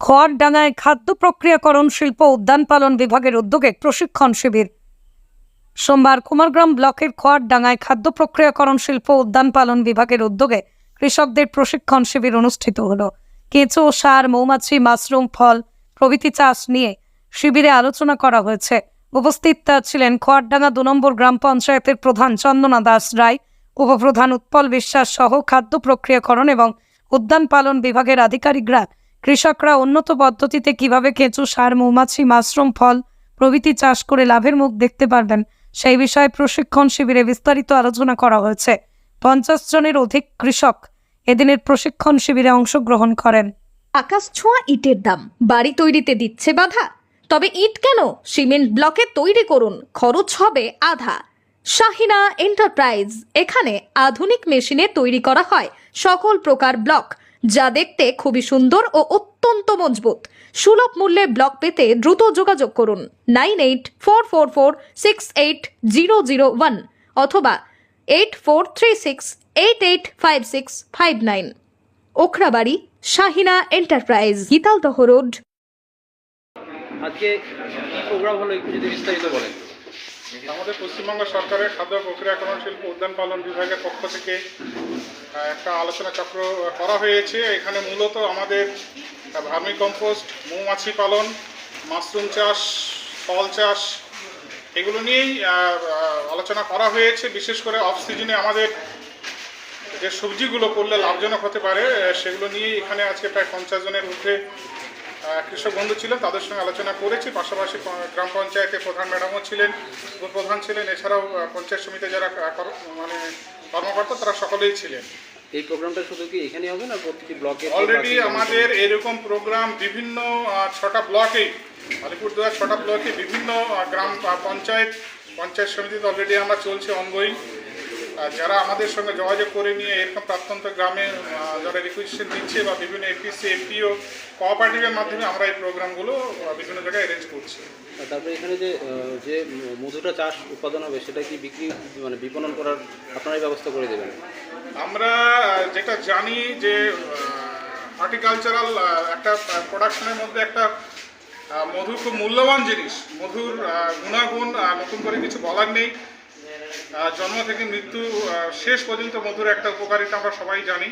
খড়ডাঙ্গায় খাদ্য প্রক্রিয়াকরণ, শিল্প উদ্যান পালন বিভাগের উদ্যোগে প্রশিক্ষণ শিবির। সোমবার কুমারগ্রাম ব্লকের খোয়ারডাঙ্গায় খাদ্য প্রক্রিয়াকরণ, শিল্প উদ্যান পালন বিভাগের উদ্যোগে কৃষকদের প্রশিক্ষণ শিবির অনুষ্ঠিত হল। কেঁচো, সার, মৌমাছি, মাশরুম, ফল, প্রভৃতি চাষ নিয়ে শিবিরে আলোচনা করা হয়েছে। উপস্থিত ছিলেন খোয়ারডাঙ্গা দু নম্বর গ্রাম পঞ্চায়েতের প্রধান চন্দনা দাস রায়, উপপ্রধান উৎপল বিশ্বাস সহ খাদ্য প্রক্রিয়াকরণ এবং উদ্যান পালন বিভাগের আধিকারিকরা কৃষকরা উন্নত পদ্ধতিতে কীভাবে কেঁচো, সার, মৌমাছি, মাশরুম, ফল, প্রভৃতি চাষ করে লাভের মুখ দেখতে পারবেন, সেই বিষয়ে প্রশিক্ষণ শিবিরে বিস্তারিত আলোচনা করা হয়েছে। পঞ্চাশ জনের অধিক কৃষক এদিনের প্রশিক্ষণ শিবিরে অংশগ্রহণ করেন। আকাশ ছোঁয়া ইটের দাম, বাড়ি তৈরিতে দিচ্ছে বাধা। তবে ইট কেন? সিমেন্ট ব্লকে তৈরি করুন, খরচ হবে আধা। শাহিনা এন্টারপ্রাইজ, এখানে আধুনিক মেশিনে তৈরি করা হয় সকল প্রকার ব্লক। যা দেখতে খুবই সুন্দর ও অত্যন্ত মজবুত। সুলভ মূল্যে ব্লক পেতে দ্রুত যোগাযোগ করুন nine eight four four four six eight zero zero one অথবা eight four three six eight eight five six five nine. Okhrabari Shahina enterprise Gitaldaha road. আজকে কি প্রোগ্রাম হলো একটু যদি বিস্তারিত বলেন? আমাদের পশ্চিমবঙ্গ সরকারের খাদ্য প্রক্রিয়াকরণ শিল্প উদ্যান পালন বিভাগের পক্ষ থেকে একটা আলোচনা চক্র করা হয়েছে। এখানে মূলত আমাদের ভার্মি কম্পোস্ট মৌমাছি পালন মাশরুম চাষ ফল চাষ এগুলো নিয়েই আলোচনা করা হয়েছে। বিশেষ করে অফ সিজনে আমাদের যে সবজিগুলো করলে লাভজনক হতে পারে সেগুলো নিয়েই এখানে আজকে প্রায় পঞ্চাশ জনের আহ, কৃষক বন্ধু ছিলেন তাদের সঙ্গে আলোচনা করেছি। পাশাপাশি গ্রাম পঞ্চায়েতের প্রধান ম্যাডামও ছিলেন প্রধান ছিলেন। এছাড়াও পঞ্চায়েত সমিতিতে যারা মানে কর্মকর্তা তারা সকলেই ছিলেন। এই প্রোগ্রামটা শুধু কি এখানে হবে না প্রতিটি ব্লকে? অলরেডি আমাদের এরকম প্রোগ্রাম বিভিন্ন ছটা ব্লকেই আলিপুরদুয়ার ছটা ব্লকে বিভিন্ন গ্রাম পঞ্চায়েত পঞ্চায়েত সমিতিতে অলরেডি আমরা চলছে অনগোয়িং যারা আমাদের সঙ্গে যোগাযোগ করে নিয়ে এরকম প্রত্যন্ত গ্রামে যারা রিকুইজিশন দিচ্ছে বা বিভিন্ন এপিসি এপিও কোঅপারেটিভের মাধ্যমে আমরা এই প্রোগ্রামগুলো বিভিন্ন জায়গায় অ্যারেঞ্জ করছি। তারপরে এখানে যে যে মধুটা চাষ উৎপাদন হবে সেটা কি বিক্রি মানে বিপণন করার আপনারাই ব্যবস্থা করে দেবেন? আমরা যেটা জানি যে হর্টিকালচারাল একটা প্রোডাকশনের মধ্যে একটা মধু খুব মূল্যবান জিনিস। মধুর গুণাগুণ নতুন করে কিছু বলার নেই। জন্ম থেকে মৃত্যু শেষ পর্যন্ত মধুর একটা উপকারিতা আমরা সবাই জানি।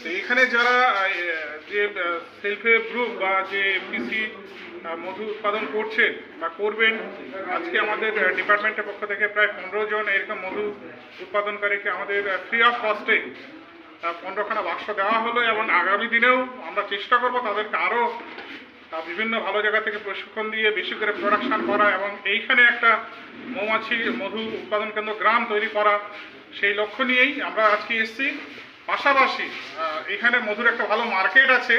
তো এখানে যারা যে সেলফ হেল্প গ্রুপ বা যে পিসি মধু উৎপাদন করছেন বা করবেন, আজকে আমাদের ডিপার্টমেন্টের পক্ষ থেকে প্রায় পনেরো জন এরকম মধু উৎপাদনকারীকে আমাদের ফ্রি অফ কস্টে পনেরোখানা বাক্স দেওয়া হলো এবং আগামী দিনেও আমরা চেষ্টা করব তাদেরকে আরও বিভিন্ন ভালো জায়গা থেকে প্রশিক্ষণ দিয়ে বেশি করে প্রোডাকশন করা এবং এইখানে একটা মৌমাছি মধু উৎপাদন কেন্দ্র গ্রাম তৈরি করা, সেই লক্ষ্য নিয়েই আমরা আজকে এসেছি। পাশাপাশি এখানে মধুর একটা ভালো মার্কেট আছে।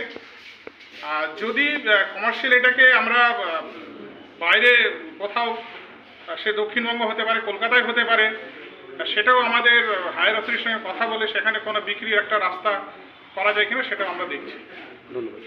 যদি কমার্শিয়াল এটাকে আমরা বাইরে কোথাও সে দক্ষিণবঙ্গ হতে পারে, কলকাতায় হতে পারে সেটাও আমাদের হায়ার অথরিটির সঙ্গে কথা বলে সেখানে কোনো বিক্রির একটা রাস্তা করা যায় কিনা সেটাও আমরা দেখছি। ধন্যবাদ।